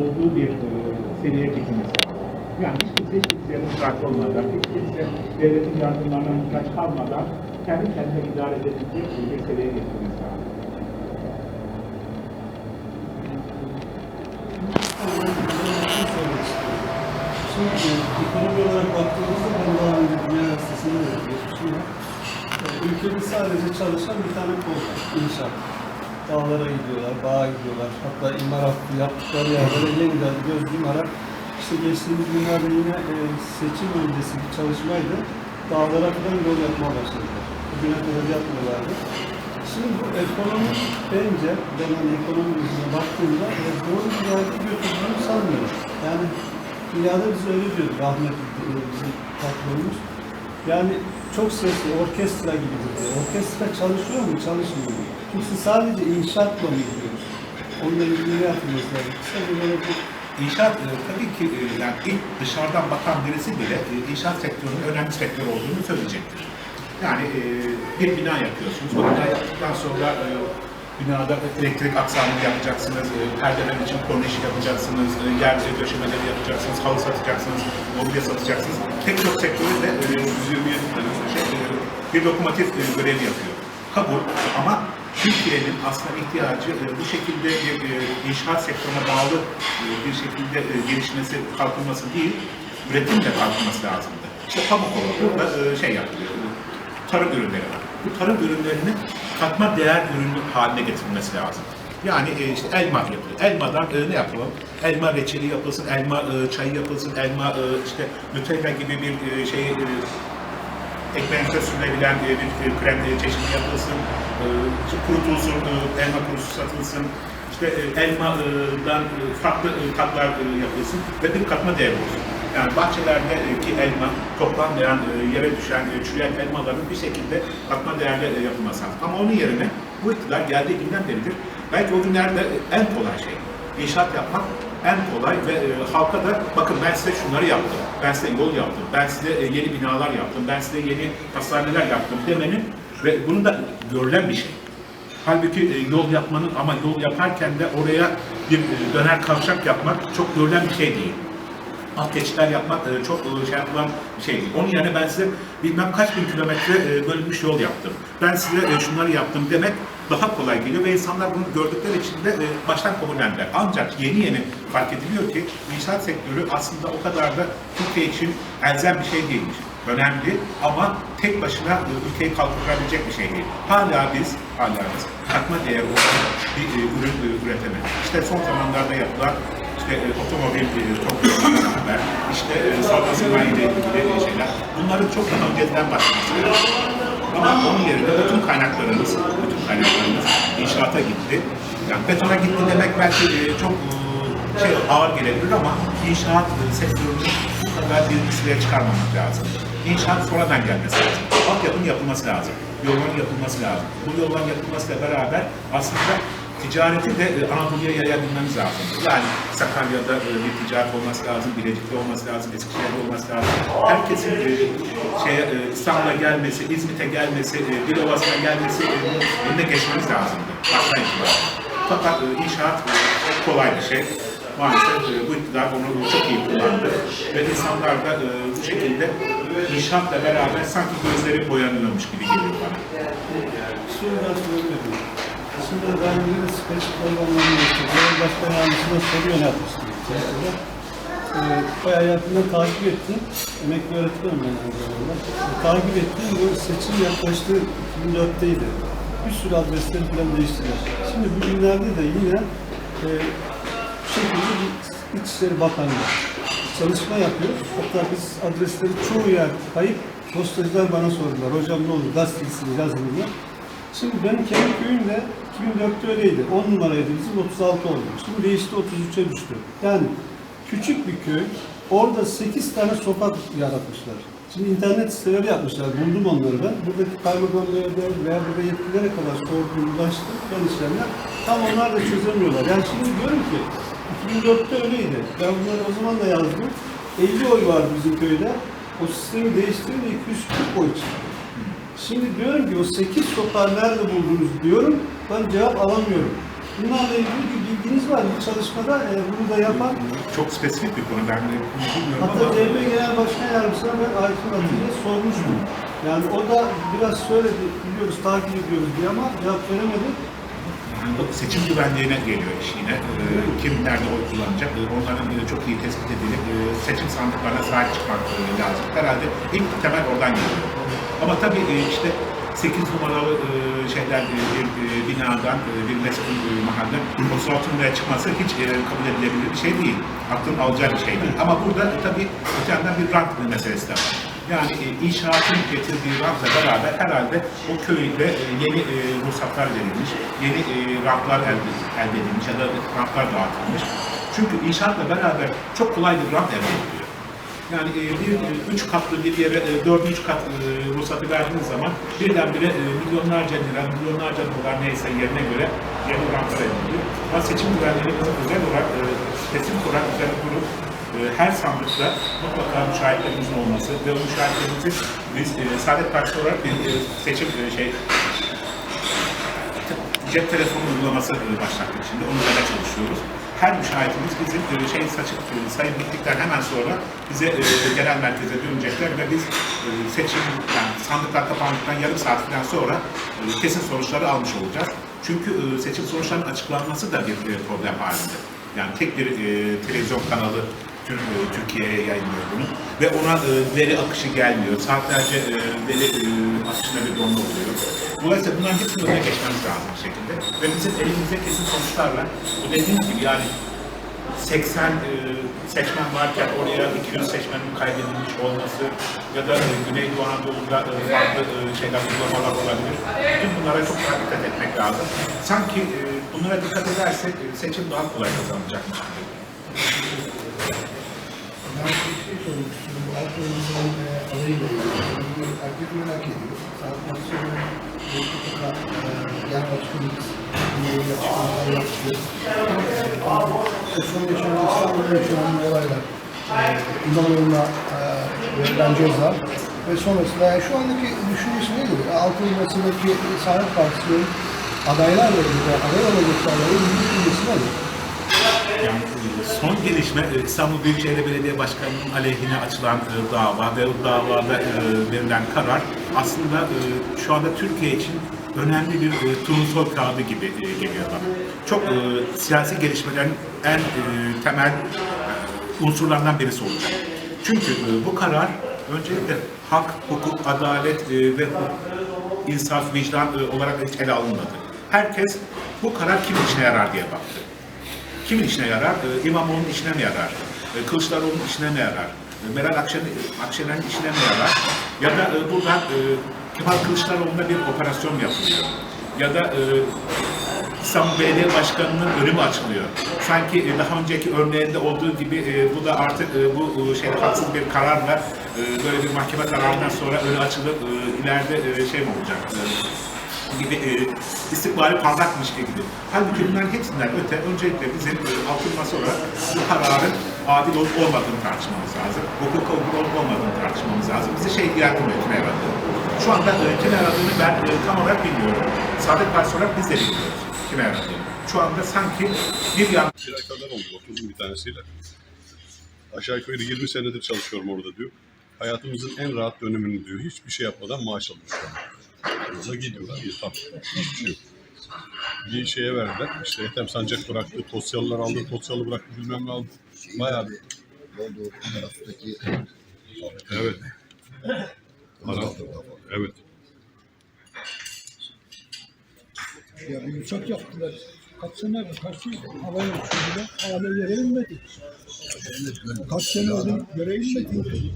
olduğu bir e, seviyeye. Yani hiç kimse hiç kimseye muhtaç olmadan, hiç kimse devletin yardımlarına muhtaç kalmadan kendi kendine idare edebilecek bir seviyeye getirmesi lazım. Şimdi ekonomi olarak baktığımızda daha önce Dünya Üniversitesi'nde de. E, Ülkede sadece çalışan bir tane kol var, inşaat. Dağlara gidiyorlar, bağa gidiyorlar. Hatta imar hakkı yaptıkları yerlere yeniden göz yumarak işte geçtiğimiz günlerde yine e, seçim öncesi bir çalışmaydı. Dağlara falan yol yapmaya başladılar. Bugüne kadar yapmıyorlardı. Şimdi bu ekonomi bence ben hani ekonomi yüzüne baktığımda e, doğru bir yerde götürdüğünü sanmıyorum. Yani dünyada biz öyle diyorduk rahmetli e, bizim patronumuz. Yani çok sesli orkestra gibidir diyor. Orkestra çalışıyor mu? Çalışmıyor mu? Kimse sadece inşaatla mı gidiyoruz? Onunla ilgili ne lazım? Kısaca böyle bu İnşaat e, tabii ki e, yani ilk dışarıdan bakan birisi bile e, inşaat sektörünün önemli sektör olduğunu söyleyecektir. Yani bir bina yapıyorsunuz. O bina yaptıktan sonra binada elektrik aksamını yapacaksınız, perdeler için korniş yapacaksınız, e, yer döşemeleri yapacaksınız, halı satacaksınız, mobilya satacaksınız. Pek çok sektörü de e, bir, şey, bir lokomotif görevi yapıyor. Kabul ama Türkiye'nin aslında ihtiyacı e, bu şekilde bir e, inşaat sektörüne bağlı e, bir şekilde e, gelişmesi, kalkınması değil, üretimle kalkınması lazımdı. İşte pamuk e, şey yapılıyor, e, tarım ürünleri var. Bu tarım ürünlerini katma değer ürünü haline getirilmesi lazım. Yani e, işte elma yapılıyor. Elmadan e, ne yapalım? Elma reçeli yapılsın, elma e, çayı yapılsın, elma e, işte Nutella gibi bir e, şey e, ekmeğinize sürülebilen e, bir e, krem e, çeşidi yapılsın, e, kurutulsun, e, elma kurusu satılsın, işte e, elmadan e, farklı e, tatlar e, yapılsın ve bir katma değer olsun. Yani bahçelerdeki elma, toplanmayan, e, yere düşen, e, çürüyen elmaların bir şekilde katma değerle e, yapılması lazım. Ama onun yerine bu iktidar geldiği günden beridir belki o günlerde e, en kolay şey. İnşaat yapmak en kolay ve e, halka da bakın ben size şunları yaptım, ben size yol yaptım, ben size e, yeni binalar yaptım, ben size yeni hastaneler yaptım demenin ve bunun da görülen bir şey. Halbuki e, yol yapmanın ama yol yaparken de oraya bir e, döner kavşak yapmak çok görülen bir şey değil. Alt geçitler yapmak e, çok e, şey yapılan bir şey değil. Onun yerine ben size bilmem kaç bin kilometre e, bölünmüş yol yaptım. Ben size e, şunları yaptım demek daha kolay geliyor ve insanlar bunu gördükleri için de e, baştan kabullendiler. Ancak yeni yeni fark ediliyor ki inşaat sektörü aslında o kadar da Türkiye için elzem bir şey değilmiş. Önemli ama tek başına ülkeyi kaldırabilecek bir şey değil. Hala biz, hala biz katma değer olan bir e, ürün e, üretemedik. İşte son zamanlarda yapılan işte e, otomobil e, beraber, işte e, savunma sanayi ile ilgili şeyler. Bunların çok daha önceden başlaması. Ama onun yerine bütün kaynaklarımız, bütün kaynaklarımız inşaata gitti. Yani betona gitti demek belki e, çok e, şey ağır gelebilir ama inşaat e, sektörünü bu kadar bir listeye çıkarmamak lazım. İnşaat sonradan gelmesi lazım. Altyapının yapılması lazım. Yolların yapılması lazım. Bu yolların yapılmasıyla beraber aslında ticareti de e, Anadolu'ya yayabilmemiz lazım. Yani Sakarya'da e, bir ticaret olması lazım, Bilecik'te olması lazım, Eskişehir'de olması lazım. Herkesin şeye, e, İstanbul'a gelmesi, İzmit'e gelmesi, e, Dilovası'na gelmesi önüne geçmemiz lazımdı. Baştan itibaren. Fakat inşaat kolay bir şey. Maalesef e, bu iktidar onu çok iyi kullandı. Ve insanlar da e, bu şekilde inşaatla beraber sanki gözleri boyanıyormuş gibi geliyor bana. Şimdi ben söylüyorum. Şimdi ben bir spesifik organlarını geçtim. Başkan yardımcısına soru yöneltmiştim. içerisinde. Ee, bayağı yakından takip ettim. Emekli öğretmenim ben aynı zamanda. Ee, takip ettim. Bu seçim yaklaştığı 2004'teydi. Bir sürü adresleri falan değiştirdiler. Şimdi bugünlerde de yine e, şekilde bir İçişleri Bakanlığı çalışma yapıyor. Hatta biz adresleri çoğu yer kayıp. Postacılar bana sordular. Hocam ne olur gazetesiniz yazın diye. Şimdi benim kendi köyümde 2004'te öyleydi. 10 numaraydı bizim 36 oldu. Şimdi değişti 33'e düştü. Yani küçük bir köy. Orada 8 tane sokak yaratmışlar. Şimdi internet siteleri yapmışlar. Buldum onları ben. Buradaki kaymakamlara veya burada yetkililere kadar sordum, ulaştım. Ben işlemler. Tam onlar da çözemiyorlar. Yani şimdi diyorum ki 2004'te öyleydi. Ben bunları o zaman da yazdım. 50 oy vardı bizim köyde. O sistemi değiştirince 240 oy çıktı. Şimdi diyorum ki o 8 sokağı nerede buldunuz diyorum. Ben cevap alamıyorum. Bunlarla ilgili bir bilgi ilginiz var bu çalışmada. E, bunu da yapan Çok spesifik bir konu. Ben de bilmiyorum Hatta ama CHP Genel Başkan Yardımcısına ben Aytun Atilla sormuştum. Yani o da biraz söyledi, biliyoruz, takip ediyoruz diye ama cevap veremedi. Seçim güvenliğine geliyor iş yine. Ee, kim nerede oy kullanacak? Ee, onların e, çok iyi tespit edilip e, seçim sandıklarına sahip çıkmak e, lazım. Herhalde ilk temel oradan geliyor. Ama tabii e, işte 8 numaralı e, şeyler e, bir e, binadan e, bir meskun e, mahalle 36 numaraya çıkması hiç e, kabul edilebilir bir şey değil. Aklın alacağı bir şey değil. Ama burada e, tabii öte yandan bir rant meselesi de var. Yani e, inşaatın getirdiği rantla beraber herhalde o köyde e, yeni e, ruhsatlar verilmiş, yeni e, rantlar elde, elde edilmiş ya da rantlar dağıtılmış. Çünkü inşaatla beraber çok kolay bir rant elde ediliyor. Yani e, bir e, üç katlı bir yere e, dördüncü kat e, ruhsatı verdiğiniz zaman birdenbire e, milyonlarca lira, milyonlarca dolar neyse yerine göre yeni rantlar ediliyor. Ama seçim güvenliğini özel olarak e, kesin olarak üzerine kurup e, her sandıkta mutlaka müşahitlerimizin olması ve o müşahitlerimizin biz e, Saadet Partisi olarak bir e, seçim e, şey cep telefonu uygulaması başlattık şimdi. Onun üzerine çalışıyoruz. Her müşahitimiz bizim şey saçık sayım bittikten hemen sonra bize e, genel merkeze dönecekler ve biz seçim yani sandıklar kapandıktan yarım saat sonra kesin sonuçları almış olacağız. Çünkü seçim sonuçlarının açıklanması da bir problem halinde. Yani tek bir televizyon kanalı Türkiye'ye yayınlıyor bunu ve ona e, veri akışı gelmiyor. Saatlerce e, veri e, akışına bir donma oluyor. Dolayısıyla bunların hepsini önüne geçmemiz lazım bir şekilde. Ve bizim elimizde kesin sonuçlarla, bu dediğimiz gibi yani 80 e, seçmen varken oraya 200 seçmenin kaydedilmiş olması ya da e, Güneydoğu Anadolu'da e, farklı e, şeyler, uygulamalar olabilir. Bütün bunlara çok daha dikkat etmek lazım. Sanki e, bunlara dikkat edersek e, seçim daha kolay kazanılacakmış gibi. Ben bir şey sormak istiyorum. Bu e, alayıyla ilgili. Herkes merak ediyor. Saat Partisi'nin mutlaka e, yer. E. E, e, ceza ve sonrasında yani şu andaki düşüncesi nedir? Halk oyuncularındaki Saadet Partisi'nin adaylarla ilgili, aday olacaklarla ilgili düşüncesi nedir? Yani e, son gelişme e, İstanbul Büyükşehir Belediye Başkanı'nın aleyhine açılan e, dava ve o davada verilen karar aslında şu anda Türkiye için önemli bir e, turnusol kağıdı gibi e, geliyor bana. Çok e, siyasi gelişmelerin en e, temel unsurlarından birisi olacak. Çünkü e, bu karar öncelikle hak, hukuk, adalet e, ve insaf, vicdan e, olarak hiç ele alınmadı. Herkes bu karar kimin işine yarar diye baktı. Kimin işine yarar? Ee, İmamoğlu'nun işine mi yarar? Ee, Kılıçdaroğlu'nun işine mi yarar? Ee, Meral Akşener, Akşener'in işine mi yarar? Ya da e, buradan e, Kemal Kılıçdaroğlu'na bir operasyon yapılıyor? Ya da e, İstanbul Belediye Başkanı'nın önü mü açılıyor? Sanki e, daha önceki örneğinde olduğu gibi e, bu da artık e, bu e, şey haksız bir kararla e, böyle bir mahkeme kararından sonra önü açılıp e, ileride e, şey mi olacak? Gibi e, istikbali parlakmış gibi. Halbuki bunların hepsinden öte öncelikle bizim e, altın masa olarak bu kararın adil olup olmadığını tartışmamız lazım. Hukuka uygun olup olmadığını tartışmamız lazım. Bizi şey ilgilendirmiyor kime yaradığını. Şu anda e, kime yaradığını ben e, tam olarak bilmiyorum. Saadet Partisi olarak biz de bilmiyoruz kime yaradığını. Şu anda sanki bir yan Bir kadar oldu oturdum bir tanesiyle. Aşağı yukarı 20 senedir çalışıyorum orada diyor. Hayatımızın en rahat dönemini diyor. Hiçbir şey yapmadan maaş alıyoruz Yolda gidiyorlar. Tam. Hiçbir şey. Bir şeye verdiler. İşte Ethem Sancak bıraktı. Tosyalılar aldı. Tosyalı bıraktı. Bilmem ne aldı. Bayağı bir. Taraftaki Evet. Para. Evet. Ya bir uçak yaptılar. Kaç sene, kaç yıl havaya uçurdular. Hala yere inmedi. Kaç sene oldu yere inmedi.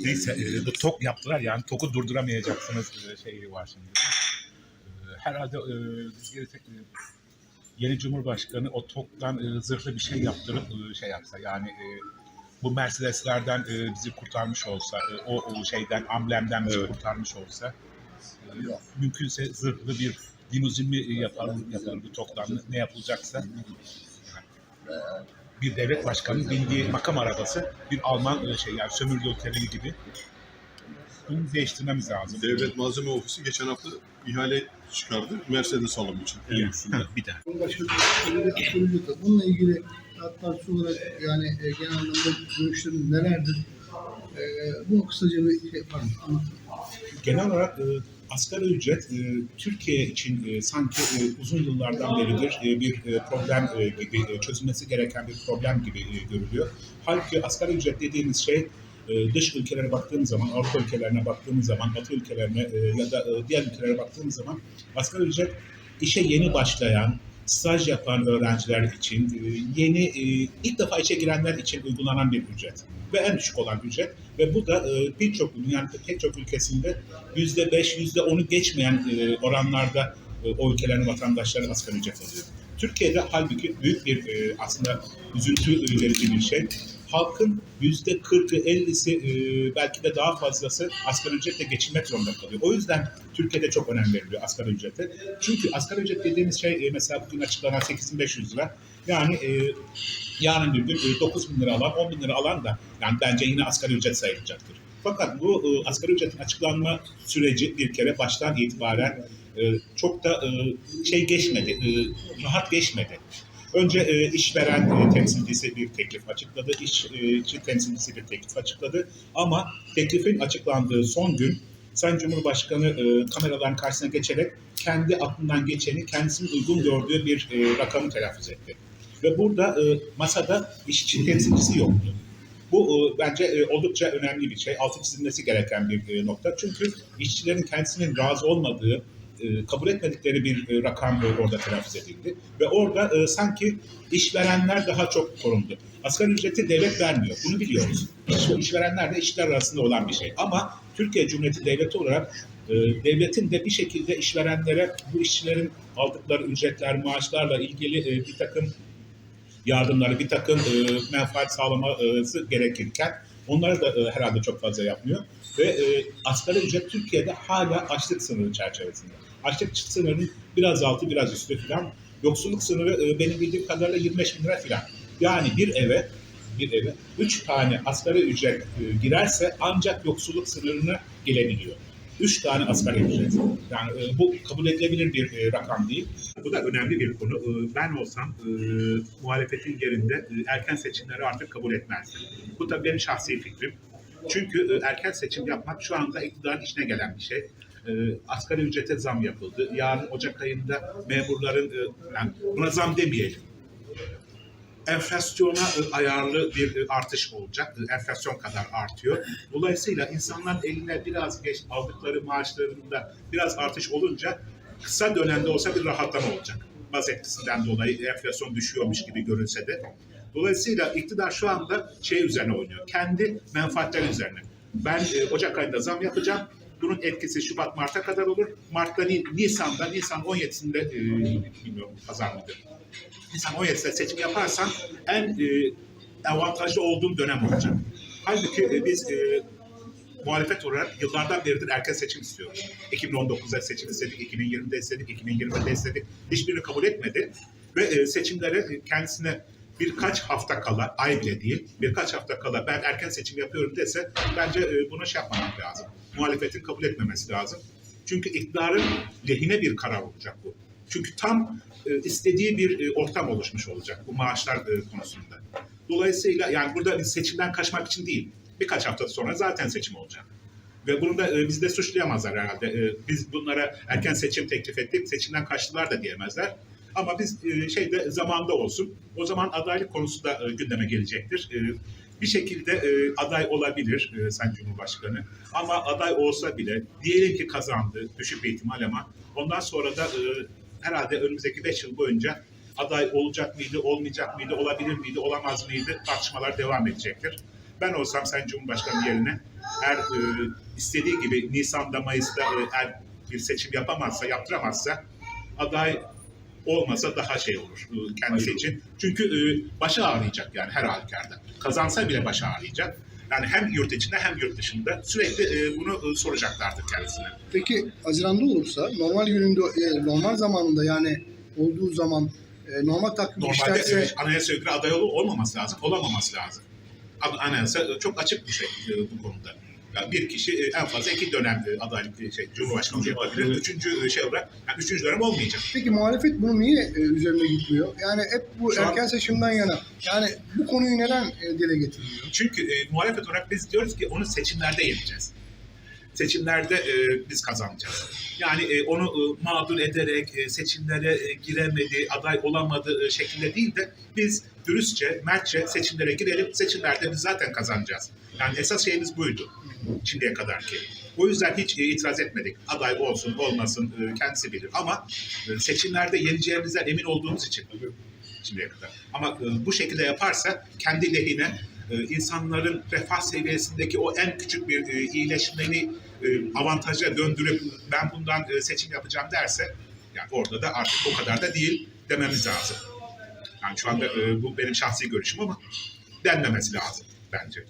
Neyse e, bu TOK yaptılar yani TOK'u durduramayacaksınız e, şeyi var şimdi. E, herhalde e, biz gelirsek e, yeni Cumhurbaşkanı o TOK'tan e, zırhlı bir şey yaptırıp e, şey yapsa yani e, bu Mercedeslerden e, bizi kurtarmış olsa, e, o, o şeyden, amblemden bizi Evet. kurtarmış olsa e, mümkünse zırhlı bir limuzin mi yapar, yapar bu TOK'tan ne yapılacaksa bir devlet başkanının bindiği makam arabası bir Alman e, şey yani sömürge otelleri gibi Bunu değiştirmemiz lazım. Devlet Malzeme Ofisi geçen hafta ihale çıkardı. Mercedes alımı için. En lüksünde. bir daha. Da bununla ilgili hatta şu olarak yani e, genel anlamda görüşlerin nelerdir? E, bunu kısaca bir şey? Anlatın. Genel olarak e, asgari ücret e, Türkiye için e, sanki e, uzun yıllardan beridir e, bir e, problem e, gibi e, çözülmesi gereken bir problem gibi e, görülüyor. Halbuki asgari ücret dediğimiz şey e, dış ülkelere baktığımız zaman, Avrupa ülkelerine baktığımız zaman, Batı ülkelerine e, ya da e, diğer ülkelere baktığımız zaman asgari ücret işe yeni başlayan, staj yapan öğrenciler için, e, yeni e, ilk defa işe girenler için uygulanan bir ücret ve en düşük olan ücret ve bu da e, birçok dünyanın pek çok ülkesinde yüzde beş, yüzde onu geçmeyen oranlarda o ülkelerin vatandaşları asgari ücret alıyor. Türkiye'de halbuki büyük bir aslında üzüntü verici bir şey. Halkın yüzde kırkı, ellisi e, belki de daha fazlası asgari ücretle geçinmek zorunda kalıyor. O yüzden Türkiye'de çok önem veriliyor asgari ücrete. Çünkü asgari ücret dediğimiz şey e, mesela bugün açıklanan 8500 lira. Yani e, yarın bir gün e, 9 bin lira alan, 10 bin lira alan da yani bence yine asgari ücret sayılacaktır. Fakat bu e, asgari ücretin açıklanma süreci bir kere baştan itibaren e, çok da şey geçmedi, e, rahat geçmedi. Önce e, işveren e, temsilcisi bir teklif açıkladı, işçi temsilcisi bir teklif açıkladı. Ama teklifin açıklandığı son gün Sayın Cumhurbaşkanı e, kameraların karşısına geçerek kendi aklından geçeni kendisinin uygun gördüğü bir e, rakamı telaffuz etti. Ve burada e, masada işçi temsilcisi yoktu. Bu e, bence e, oldukça önemli bir şey. Altı çizilmesi gereken bir e, nokta. Çünkü işçilerin kendisinin razı olmadığı, e, kabul etmedikleri bir e, rakam e, orada telaffuz edildi. Ve orada sanki işverenler daha çok korundu. Asgari ücreti devlet vermiyor. Bunu biliyoruz. İş, işverenler de işçiler arasında olan bir şey. Ama Türkiye Cumhuriyeti Devleti olarak devletin de bir şekilde işverenlere bu işçilerin aldıkları ücretler, maaşlarla ilgili bir takım yardımları, bir takım menfaat sağlaması gerekirken onları da herhalde çok fazla yapmıyor. Ve e, asgari ücret Türkiye'de hala açlık sınırı çerçevesinde. Açlık sınırının biraz altı, biraz üstü falan. Yoksulluk sınırı e, benim bildiğim kadarıyla 25 bin lira falan. Yani bir eve bir eve üç tane asgari ücret e, girerse ancak yoksulluk sınırına gelebiliyor. Üç tane asgari ücret. Yani e, bu kabul edilebilir bir rakam değil. Bu da önemli bir konu. Ben olsam e, muhalefetin yerinde erken seçimleri artık kabul etmezdim. Bu da benim şahsi fikrim. Çünkü erken seçim yapmak şu anda iktidarın işine gelen bir şey. E, asgari ücrete zam yapıldı. Yarın Ocak ayında memurların, e, yani buna zam demeyelim enflasyona e, ayarlı bir e, artış olacak. Enflasyon kadar artıyor. Dolayısıyla insanların eline biraz geç aldıkları maaşlarında biraz artış olunca kısa dönemde olsa bir rahatlama olacak. Baz etkisinden dolayı enflasyon düşüyormuş gibi görünse de. Dolayısıyla iktidar şu anda şey üzerine oynuyor. Kendi menfaatleri üzerine. Ben e, Ocak ayında zam yapacağım. Bunun etkisi Şubat Mart'a kadar olur. Mart'ta Ni- Nisan'da, Nisan 17'sinde e, bilmiyorum pazar mıdır? Nisan 17'sinde seçim yaparsan en e, avantajlı olduğum dönem olacak. Halbuki e, biz e, muhalefet olarak yıllardan beridir erken seçim istiyoruz. 2019'da seçim istedik, 2020'de istedik, 2020'de istedik. Hiçbirini kabul etmedi. Ve e, seçimlere e, kendisine birkaç hafta kala, ay bile değil, birkaç hafta kala ben erken seçim yapıyorum dese bence e, bunu şey yapmamak lazım. Muhalefetin kabul etmemesi lazım. Çünkü iktidarın lehine bir karar olacak bu. Çünkü tam e, istediği bir e, ortam oluşmuş olacak bu maaşlar e, konusunda. Dolayısıyla yani burada biz seçimden kaçmak için değil, birkaç hafta sonra zaten seçim olacak. Ve bunu da e, bizi de suçlayamazlar herhalde. E, biz bunlara erken seçim teklif ettik, seçimden kaçtılar da diyemezler. Ama biz e, şeyde zamanda olsun. O zaman adaylık konusu da e, gündeme gelecektir. E, bir şekilde e, aday olabilir e, Sayın Cumhurbaşkanı. Ama aday olsa bile diyelim ki kazandı, düşük bir ihtimal ama ondan sonra da e, herhalde önümüzdeki 5 yıl boyunca aday olacak mıydı, olmayacak mıydı, olabilir miydi, olamaz mıydı tartışmalar devam edecektir. Ben olsam Sayın Cumhurbaşkanı yerine eğer e, istediği gibi Nisan'da, Mayıs'ta e, eğer bir seçim yapamazsa, yaptıramazsa aday olmasa daha şey olur e, kendisi için. Çünkü e, başı ağrıyacak yani her halükarda. Kazansa bile başı ağrıyacak. Yani hem yurt içinde hem yurt dışında sürekli e, bunu e, soracaklardır kendisine. Peki Haziran'da olursa normal gününde, e, normal zamanında yani olduğu zaman e, normal takvim Normalde işlerse e, anayasaya göre aday ol- olmaması lazım, olamaması lazım. An- Anayasa çok açık bir şey e, bu konuda. Yani bir kişi e, en fazla iki dönem e, adaylık şey, Cumhurbaşkanlığı yapabilir. Üçüncü e, şey olarak yani üçüncü dönem olmayacak. Peki muhalefet bunu niye e, üzerine gitmiyor? Yani hep bu Şu an- erken seçimden yana. Yani bu konuyu neden e, dile getirmiyor? Çünkü e, muhalefet olarak biz diyoruz ki onu seçimlerde yeneceğiz. Seçimlerde e, biz kazanacağız. Yani e, onu e, mağdur ederek e, seçimlere e, giremedi, aday olamadı e, şeklinde değil de biz dürüstçe, mertçe seçimlere girelim. Seçimlerde biz zaten kazanacağız. Yani esas şeyimiz buydu şimdiye kadar ki. O yüzden hiç e, itiraz etmedik. Aday olsun, olmasın e, kendisi bilir. Ama e, seçimlerde yeneceğimizden emin olduğumuz için şimdiye kadar. Ama e, bu şekilde yaparsa kendi lehine e, insanların refah seviyesindeki o en küçük bir e, iyileşmeni avantaja döndürüp ben bundan e, seçim yapacağım derse yani orada da artık o kadar da değil dememiz lazım. Yani şu anda e, bu benim şahsi görüşüm ama denmemesi lazım bence.